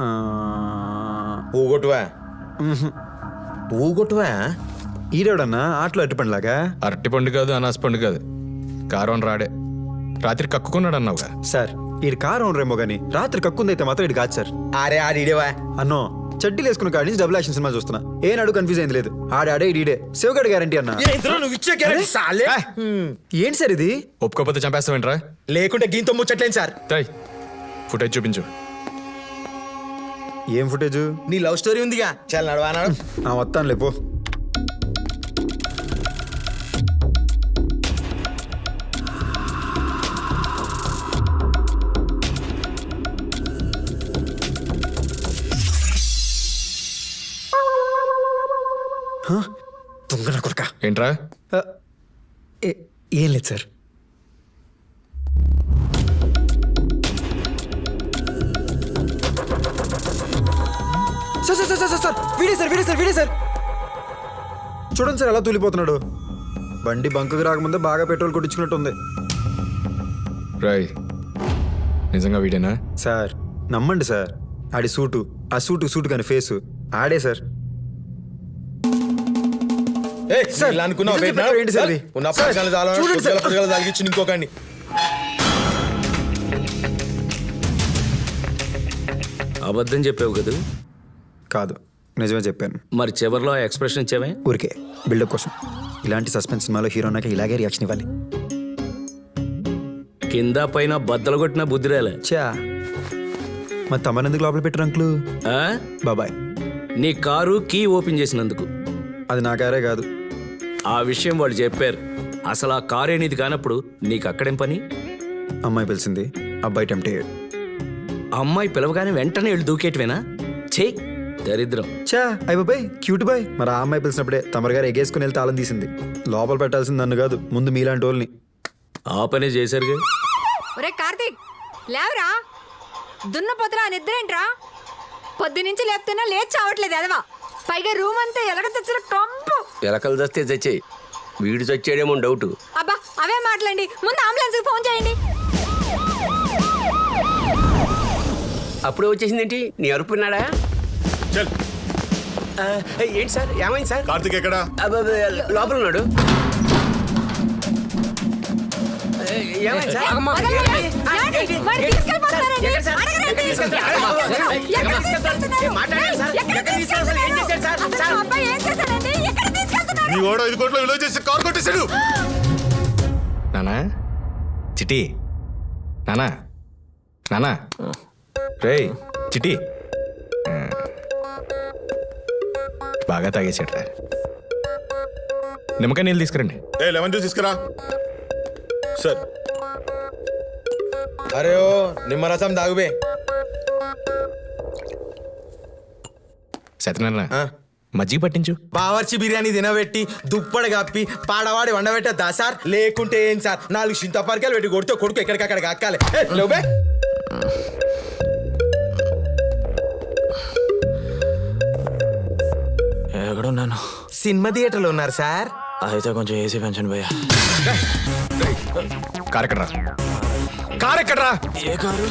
ఆ, ఊగొట్టువా ఊగొట్టువా ఈడేవడన్నా? ఆటలో అట్టుపండిలాగా అరటి పండు కాదు అనాస పండు కాదు. కారం రాడే. రాత్రి కక్కుకున్నాడు అన్నావుగా సార్ ఈడు కారం రేమో గానీ రాత్రి కక్కుందైతే మాత్రం ఇటు కాదు సార్. అరే ఆడిడేవా అన్నో చడ్డీలు వేసుకున్న కాడి నుంచి డబుల్ యాక్షన్ సినిమా చూస్తున్నా. ఏనాడు కన్ఫ్యూజ్ అయింది లేదు. ఆడాడే ఈడే శివగడ్ గ్యారంటీ అన్న. నువ్వు ఇచ్చే గ్యారెంటీ సాలే. హ్మ్. ఏంటి సార్ ఇది? ఒప్పుకోకపోతే చంపేస్తావేంట్రా? లేకుంటే గీంతో ముచ్చట్లేను సార్. టై ఫుటేజ్ చూపించు. ఏం ఫుటేజ్ నీ లవ్ స్టోరీ ఉందిగా. చాలా నడవా నడు ఆ వస్తాను లేపో దొంగన కొడుక ఏంట్రా? ఏం లేదు sir. Sir sir sir sir sir వీడే సార్ వీడే సార్ వీడే సార్. చూడండి సార్ ఎలా తూలిపోతున్నాడు. బండి బంకుకి రాకముందే బాగా పెట్రోల్ కొట్టించుకున్నట్టుంది. రాయ్ నిజంగా వీడేనా? సార్ నమ్మండి సార్. ఆడి సూటు ఆ సూటు సూటు కానీ ఫేసు. ఆడే సార్. ఏ సార్, సార్ అనుకున్నావు ఏంటి సార్? ఉన్న పచ్చలు చాలా. పచ్చలు ఇంకొకండి అబద్ధం చెప్పావు కదా? కాదు. నిజమే చెప్పాను. మరి చివరిలో ఆ ఎక్స్ప్రెషన్ ఇచ్చావే? ఊరికే బిల్డప్ కోసం. ఇలాంటి సస్పెన్స్ సినిమాలో హీరో నాకు ఇలాగే రియాక్షన్ ఇవ్వాలి. కింద పైన బద్దలు కొట్టిన బుద్ధిరేలే. చా మరి తమను ఎందుకు లోపల పెట్టారు అంకులు? ఆ? బాబాయ్. నీ కారు కీ ఓపెన్ చేసినందుకు. అది నా కారే కాదు. ఆ విషయం వాళ్ళు చెప్పారు. అసలు ఆ కారు అనేది కానప్పుడు నీకు అక్కడేం పని? అమ్మాయి పిలిచింది. అబ్బాయి టెంప్ట్ అయ్యాడు. అమ్మాయి పిలవగానే వెంటనే వెళ్ళి దూకేటవేనా? ఛే! దరిద్రం. చా అయ్య బాబాయ్ క్యూట్ బాయ్ మరి ఆ అమ్మాయి పిలిచినప్పుడే తమరు గారు ఎగేసుకుని వెళ్ళి తాళం తీసింది. లోపల పెట్టాల్సింది నన్ను కాదు ముందు మీలాంటి వాళ్ళని. ఆ పనే చేశారుగా? ఒరే కార్తీక్ లేవరా? దున్నపోతురా నిద్రేంట్రా? పొద్దునుంచి లేపుతున్నా లేచి చావట్లేదు ఎదవా. పైగా రూమ్ అంతా ఎలగ తెచ్చిన కంపు. పిలకలు చస్తే చచ్చాయి. వీడు చచ్చాడేమో డౌట్ అబ్బా అవే మాటలండి. ముందు అంబులెన్స్ ఫోన్ చేయండి. అప్పుడే వచ్చేసిందేంటి? నీ అరుపున్నాడా చల్. ఏంటి సార్? ఏమైంది సార్? కార్తిక్ ఎక్కడా? లోపల ఉన్నాడు. మా ఐదు కోట్లు విలువ చేసి కారు కొట్టేశాడు. నానా? చిటి నానా? నానా? రేయ్ చిటి బాగా తాగేసాడ్రా నిమ్మకాయ నీళ్ళు తీసుకురండి. ఏ లెమన్ జ్యూస్ తీసుకురా. సార్. అరే ఓ నిమ్మరసం దాగుబే సత్యనారాయణ. మజ్జిగ పట్టించు. బావర్చి బిర్యానీ తినబెట్టి దుప్పడ కప్పి పాడవాడి వండబెట్టద్దా సార్. లేకుంటే ఏం సార్? నాలుగు చింతపరికాయలు పెట్టి కొడితే కొడుకు ఎక్కడికక్కడ కక్కాలి. ఏ, సినిమా థియేటర్లో ఉన్నారు సార్. అయితే కొంచెం ఏసీ పెంచండి భయ్యా. కారు ఎక్కడ్రా కారు? ఎక్కడ్రా ఏ కారు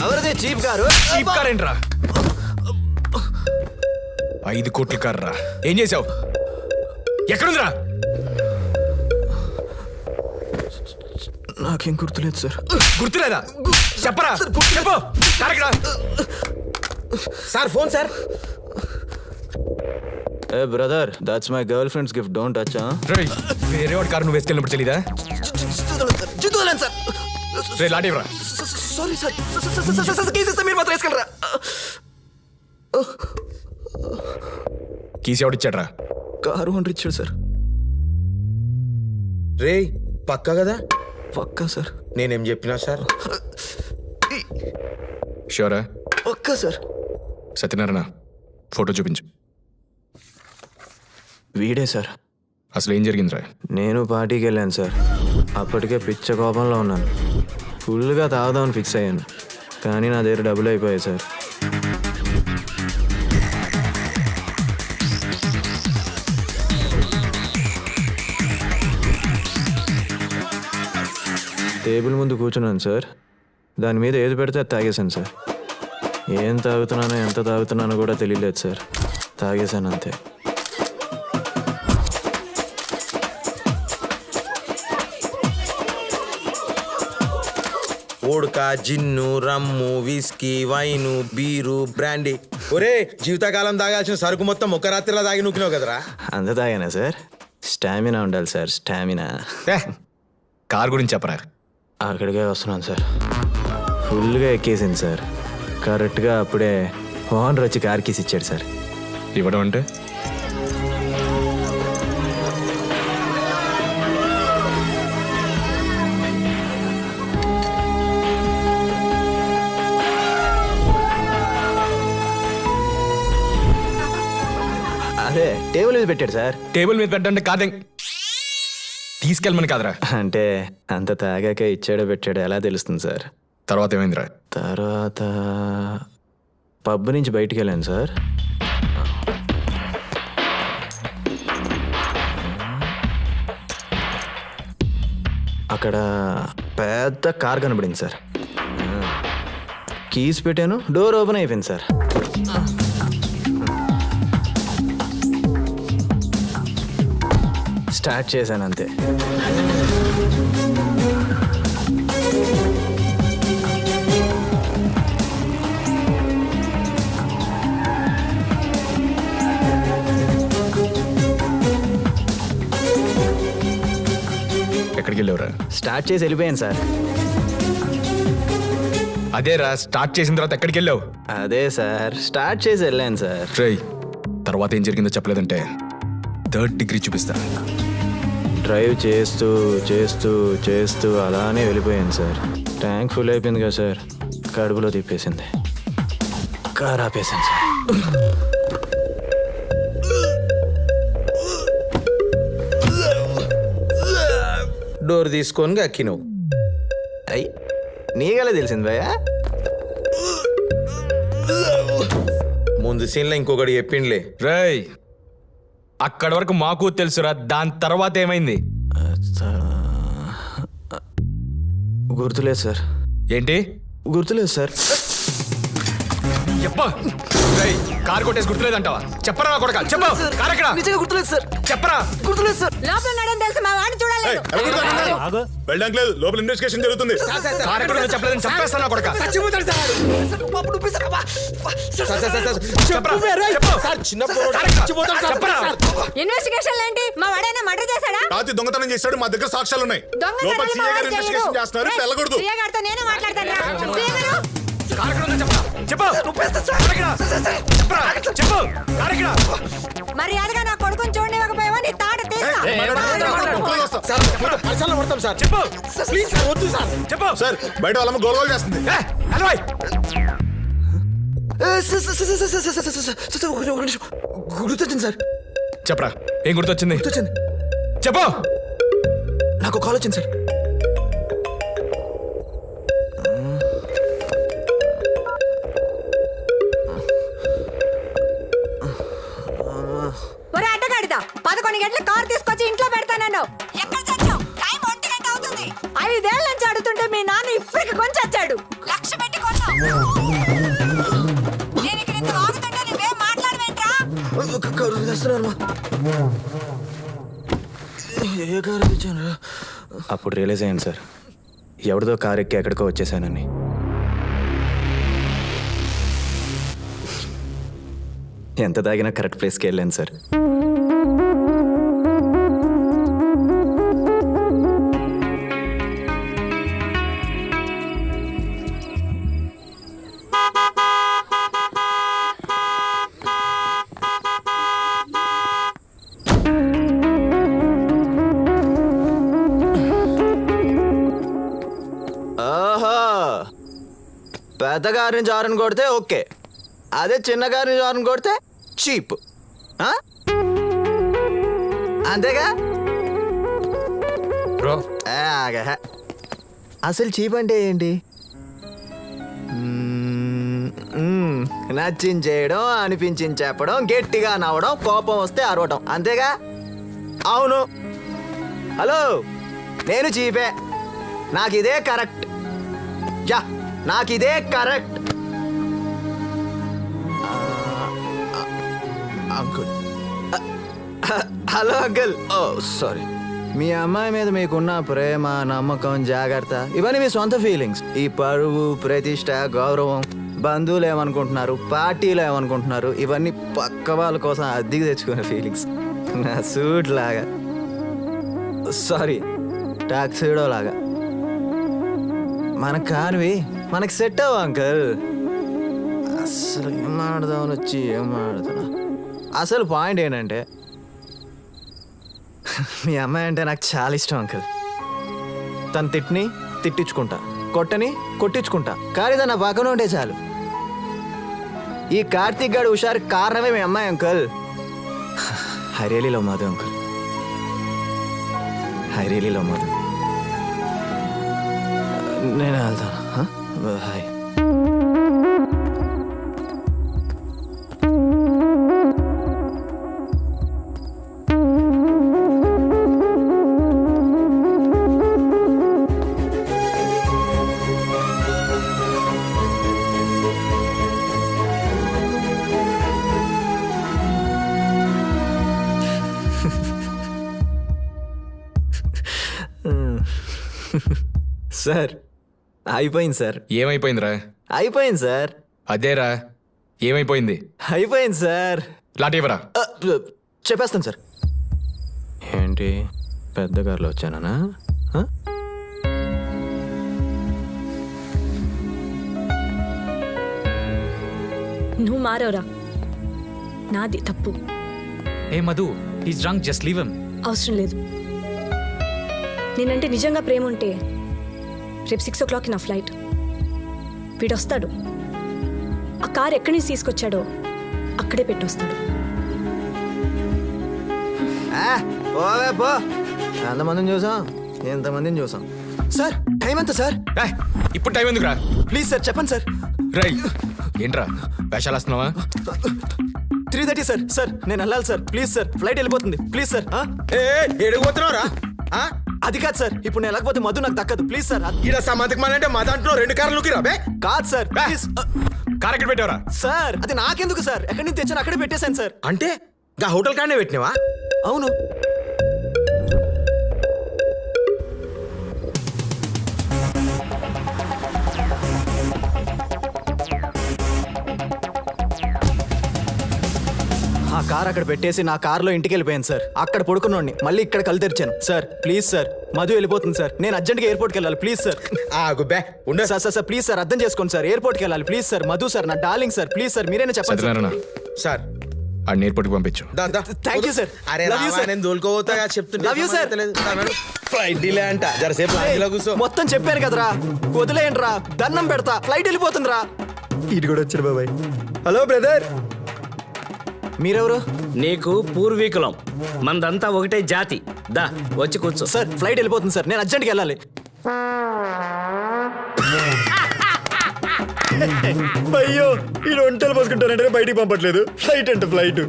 ఎవరిది? చీప్ గారు చీప్ కార్ ఏంట్రా? ఐదు కోట్ల కారు రా ఏం చేసావు ఎక్కడుందిరా? నాకేం గుర్తులేదు సార్. గుర్తులేదా? చెప్పరా? చెప్పు. కారు ఎక్కడా sir phone sir. A brother that's my girl friend's gift don't touch వేరే వాడి కారు నువ్వు వేసుకెళ్ళినప్పుడు తెలీదా? రే లాంటి ఇవ్వరా? సారీ సార్ మీరు మాత్రం వేసుకెళ్ళరా? కీసి ఎవడిచ్చాడ్రా కారు హండ్రెడ్ ఇచ్చాడు సార్ రే పక్క కదా? పక్కా సార్ నేనేం చెప్పినా సార్ షూరా పక్కా సార్ సత్యనారాయణ ఫోటో చూపించు. వీడే సార్. అసలు ఏం జరిగిందిరా? నేను పార్టీకి వెళ్ళాను సార్. అప్పటికే పిచ్చ కోపంలో ఉన్నాను. ఫుల్గా తాగుదామని ఫిక్స్ అయ్యాను. కానీ నా దగ్గర డబ్బులు అయిపోయాయి సార్. టేబుల్ ముందు కూర్చున్నాను సార్. దాని మీద ఏది పెడితే అది తాగేశాను సార్. ఏం తాగుతున్నానో ఎంత తాగుతున్నానో కూడా తెలియలేదు సార్. తాగేశాను అంతే. ఓడక gin rum whisky wine beer brandy. ఒరే జీవితకాలం తాగాల్సిన సరుకు మొత్తం ఒక రాత్రిలో తాగి నూకినావు కదరా? అంత తాగానా సార్? స్టామినా ఉండాలి సార్ స్టామినా. కార్ గురించి చెప్పరా? అక్కడికే వస్తున్నాను సార్. ఫుల్గా ఎక్కేసింది సార్. కరెక్ట్గా అప్పుడే ఓనర్ వచ్చి కార్ కీస్ ఇచ్చాడు సార్. ఇవ్వడం అంటే? టేబుల్ మీద పెట్టాడు సార్. టేబుల్ మీద పెట్టండి కాదే తీసుకెళ్ళమని కాదురా. అంటే అంత తాగాక ఇచ్చాడో పెట్టాడో ఎలా తెలుస్తుంది సార్? తర్వాత ఏమైందిరా? తర్వాత పబ్ నుంచి బయటికి వెళ్ళాను సార్. అక్కడ పెద్ద కార్ కనబడింది సార్. కీస్ పెట్టాను డోర్ ఓపెన్ అయిపోయింది సార్. స్టార్ట్ చేశాను అంతే. ఎక్కడికి వెళ్ళావురా? స్టార్ట్ చేసి వెళ్ళిపోయాను సార్. అదేరా స్టార్ట్ చేసిన తర్వాత ఎక్కడికి వెళ్ళావు? అదే సార్ స్టార్ట్ చేసి వెళ్ళాను సార్. రేయ్ తర్వాత ఏం జరిగిందో చెప్పలేదంటే థర్డ్ డిగ్రీ చూపిస్తా. డ్రైవ్ చేస్తూ చేస్తూ చేస్తూ అలానే వెళ్ళిపోయాను సార్. ట్యాంక్ ఫుల్ అయిపోయింది కదా సార్. కడుపులో తిప్పేసింది. కార్ ఆపేసాను సార్. డోర్ తీసుకొని గక్కినావు. అయ్యి నీకెలా తెలిసింది భయ్యా? ముందు సీన్లో ఇంకొకటి చెప్పిండ్లే. రేయ్ అక్కడి వరకు మాకు తెలుసురా దాని తర్వాత ఏమైంది? గుర్తులేదు సార్. ఏంటి? గుర్తులేదు సార్. కార్ కొట్టేసి గుర్తులేదంటావా చెప్పరా కొడక చెప్పు కార్ ఎక్కడ నిజంగా గుర్తులేదు సార్ చెప్పరా గుర్తులేదు సార్ లోపల తెలుసు మా వాడిని వెళ్ళడానికి లేదు లోపల ఇన్వెస్టిగేషన్ జరుగుతుంది కార్ ఎక్కడ ఉందో చెప్పలేదని చెప్పేస్తానా కొడక చెప్పరా చెప్పు చిన్న చెప్పరా ఇన్వెస్టిగేషన్ ఏంటి మా వాడైనా మర్డర్ చేశాడా రాత్రి దొంగతనం చేశాడు మా దగ్గర సాక్ష్యాలు ఉన్నాయి లోపల దొంగతనం సీఏ గారు ఇన్వెస్టిగేషన్. చేస్తున్నారు సీఏ గారితో నేనే మాట్లాడతాను చెప్పు చెప్పు మర్యాదగా నా కొడుకుని చూడనివ్వకపోయావా నీ తాట తీస్తా ఇంట్లో వస్తా. పడతాం సార్ చెప్పు ప్లీజ్ సార్ వద్దు సార్ చెప్పు సార్ బయట వాళ్ళమ్మ గొడవలు చేస్తుంది గుర్తొచ్చింది సార్ చెప్పరా ఏం గుర్తొచ్చింది గుర్తొచ్చింది చెప్పు నాకు కాల్ వచ్చింది సార్ అప్పుడు రియలైజ్ అయ్యాను సార్. ఎవరిదో కారు ఎక్కి ఎక్కడికో వచ్చేసానని. ఎంత తాగినా కరెక్ట్ ప్లేస్కి వెళ్ళాను సార్. ఓహో పెద్ద కారు నుంచి హారన్ కొడితే ఓకే. అదే చిన్న కారు నుంచి హారన్ కొడితే చీప్. అంతేగా? బ్రో. ఏ, ఆగా. అసలు చీప్ అంటే ఏంటి? మ్మ్, మ్మ్, నచ్చించేయడం అనిపించింది చెప్పడం గట్టిగా నవ్వడం కోపం వస్తే అరవడం అంతేగా? అవును. హలో. నేను చీపే. నాకు ఇదే కరెక్ట్. యా నాకు ఇదే కరెక్ట్ అంకుల్. Hello uncle. ఓ సారీ. మీ అమ్మాయి మీద మీకున్న ప్రేమ నమ్మకం జాగ్రత్త ఇవన్నీ మీ సొంత ఫీలింగ్స్ ఈ పరువు ప్రతిష్ట గౌరవం బంధువులు ఏమనుకుంటున్నారు పార్టీలు ఏమనుకుంటున్నారు ఇవన్నీ పక్క వాళ్ళ కోసం అద్దెకి తెచ్చుకునే ఫీలింగ్స్ నా సూట్ లాగా. సారీ. టాక్సీడో లాగా. మనకు కానివి మనకి సెట్ అవ్వ అంకల్? అసలు ఏం మాడదామని వచ్చి ఏం మాడుతున్నా అసలు పాయింట్ ఏంటంటే మీ అమ్మాయి అంటే నాకు చాలా ఇష్టం అంకల్. తను తిట్టిని తిట్టించుకుంటా కొట్టని కొట్టించుకుంటా. కానీ తన పక్కన ఉంటే చాలు. ఈ కార్తీక్ గారు హుషారు కారణమే మీ అమ్మాయి అంకుల్. హైరేలీలో మాధు అంకుల్. హైరేలీలో మాధు నేను వెళ్తాను. హాయ్. సార్ అయిపోయింది సార్. ఏమైపోయిందిరా? అయిపోయింది సార్. అదేరా ఏమైపోయింది? అయిపోయింది సార్. లాట్ ఇవ్వరా? ఆ, చెప్పేస్తాను సార్. ఏంటి? పెద్ద కార్లో వచ్చానా నువ్వు మారవరా? నాది తప్పు. ఏ Madhu is drunk just leave him అవసరం లేదు. నేనంటే నిజంగా ప్రేమ ఉంటే రేపు సిక్స్ ఓ క్లాక్కి నా ఫ్లైట్ వీడు వస్తాడు ఆ కార్ ఎక్కడి నుంచి తీసుకొచ్చాడో అక్కడే పెట్టొస్తాడు. ఓవే పో. ఎంతమందిని చూసాం? ఎంతమందిని చూసాం? సార్ టైం ఎంత సార్? ఏయ్, ఇప్పుడు టైం ఎందుకురా? ప్లీజ్ సార్ చెప్పండి సార్. రై ఏంట్రా? వేషాలు వస్తున్నావా? త్రీ థర్టీ సార్ సార్ నేను వెళ్ళాలి సార్. ప్లీజ్ సార్ ఫ్లైట్ వెళ్ళిపోతుంది. ప్లీజ్ సార్ ఆ? ఏ ఎడిగిపోతున్నావురా అది కాదు సార్. ఇప్పుడు నేను వెళ్ళకపోతే మధు నాకు దక్కదు. ప్లీజ్ సార్ ఈడ సమాధికి మన అంటే మా దాంట్లో రెండు కార్లు రాబే కాదు సార్ ప్లీజ్ కార్ ఎక్కడ పెట్టావరా? సార్ అది నాకెందుకు సార్? ఎక్కడి నుంచి తెచ్చాను అక్కడే పెట్టేశాను సార్. అంటే? గా హోటల్ కాడనే పెట్టినావా? అవును. కార్ అక్కడ పెట్టేసి నా కార్లో ఇంటికి వెళ్ళిపోయాను సార్. అక్కడ పడుకున్నోడిని. మళ్ళీ ఇక్కడ కళ్ళు తెరిచాను. Sir please sir. మధు వెళ్ళిపోతుంది సార్. నేను అర్జెంట్గా ఎయిర్పోర్ట్కి వెళ్ళాలి. Please sir. ఆ గుబ్బే ఉండు. Sir sir sir please sir. అర్థం చేసుకోండి సార్. ఎయిర్పోర్ట్కి వెళ్ళాలి. Please sir. మధు సార్. నా డార్లింగ్ సార్. Please sir. మీరైనా చెప్పండి సార్. సత్యనారాయణ సార్. ఆ ఎయిర్పోర్ట్కి పంపించు. దా, దా. Thank you, sir. అరే Love you, రావా, sir. నేను దోలుకోపోతా చెప్తుంటే. Love you, sir. Flight delay అంట. జరసేపు లాంజ్లో కూర్చో. మొత్తం చెప్పాను కదరా. వదిలేయండి రా దండం పెడతా. ఫ్లైట్ వెళ్ళిపోతుందిరా. ఇటు కూడా వచ్చాడు బాబాయ్. Hello brother. మీరెవరు? నీకు పూర్వీకులం. మనదంతా ఒకటే జాతి. దా వచ్చి కూర్చో. సార్ ఫ్లైట్ వెళ్ళిపోతుంది సార్. నేను అర్జెంట్కి వెళ్ళాలి. అయ్యో ఈ ఒంటలు పోసుకుంటానంటే బయటికి పంపట్లేదు. ఫ్లైట్ అంటే ఫ్లైట్.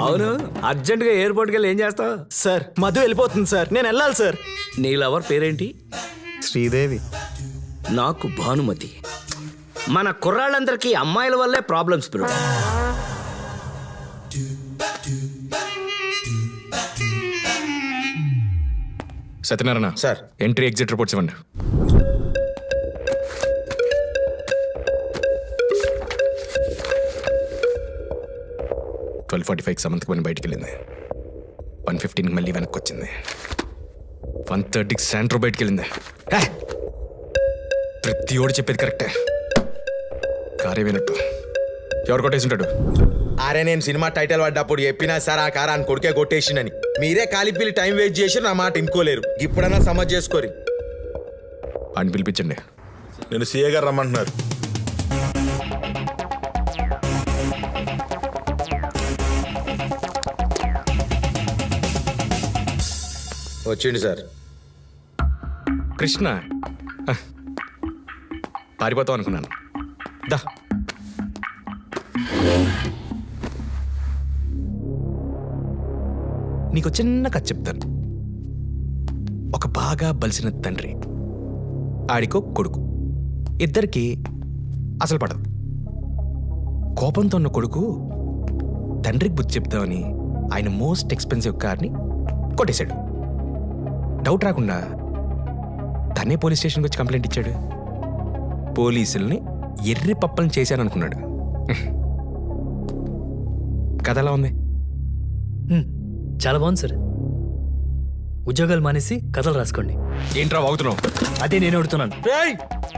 అవును అర్జెంటుగా ఎయిర్పోర్ట్కి వెళ్ళి ఏం చేస్తావు? సార్ మధు వెళ్ళిపోతుంది సార్. నేను వెళ్ళాలి సార్. నీ లవర్ పేరేంటి? శ్రీదేవి. నాకు భానుమతి. మన కుర్రాళ్ళందరికీ అమ్మాయిల వల్లే problems bro. Satyanarayana sir. Entry exit reports ఇవ్వండి. ట్వెల్వ్ ఫార్టీ ఫైవ్కి సమంతకు పని బయటికి వెళ్ళింది. వన్ ఫిఫ్టీన్కి మళ్ళీ వెనక్కి వచ్చింది. వన్ థర్టీకి శాంట్రో బయటికి వెళ్ళింది! ప్రతి ఓడి చెప్పేది కరెక్టే. కారే వినట్టు. ఎవరు కొట్టేసి ఉంటాడు? అరే నేను సినిమా టైటిల్ పడ్డప్పుడు చెప్పినా సార్ ఆ కారు అని కొడుకే కొట్టేసిందని మీరే కాలిపిల్లి టైం వేస్ట్ చేసి నా మాట ఇంకోలేరు. ఇప్పుడన్నా సమజ్ చేసుకోరి. అని పిలిపించండి. నేను సీఏ గారు రమ్మంటున్నారు. వచ్చిండు సార్. కృష్ణ. పారిపోతాం అనుకున్నాను. దా. నీకు చిన్న కథ చెప్తాను. ఒక బాగా బలిసిన తండ్రి ఆడికో కొడుకు. ఇద్దరికి అసలు పడదు. కోపంతో ఉన్న కొడుకు తండ్రికి బుద్ధి చెప్తామని ఆయన మోస్ట్ ఎక్స్పెన్సివ్ కార్ని కొట్టేశాడు. డౌట్ రాకుండా తనే పోలీస్ స్టేషన్కి వచ్చి కంప్లైంట్ ఇచ్చాడు. పోలీసుల్ని ఎర్రి పప్పలను చేశాననుకున్నాడు. కథ ఎలా ఉంది? చాలా బాగుంది సార్. ఉద్యోగాలు మానేసి కథలు రాసుకోండి. ఏంట్రా వాగుతున్నావు? అదే నేను అడుగుతున్నాను.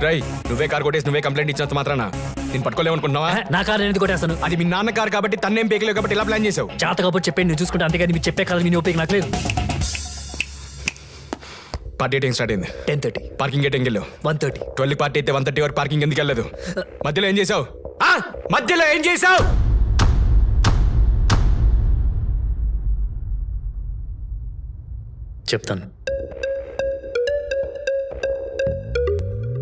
రై నువ్వే కార్ కొట్టేసి నువ్వే కంప్లైంట్ ఇచ్చినంత మాత్రానా? నేను పట్టుకోలేమనుకున్నావా ఆహా, నా కారు నేను కొట్టేస్తాను? అది మీ నాన్న కార్ కాబట్టి తన్నేం పేకలేవు కాబట్టి ఇలా ప్లాన్ చేసావు జాత కాబట్టి చెప్పండి నేను చూసుకుంటే అంతేగాని మీరు చెప్పే కాదు మీ ఉపయోగం నాకు లేదు. పార్టీ టైం స్టార్ట్ అయింది. టెన్ థర్టీ పార్కింగ్ గేట్ వెళ్ళావు వన్ థర్టీ ట్వెల్వ్ పార్టీ అయితే వన్ థర్టీ వరకు పార్కింగ్ ఎందుకు వెళ్ళలేదు మధ్యలో ఏం చేసావు ఆ? మధ్యలో ఏం చేసావు చెప్తాను.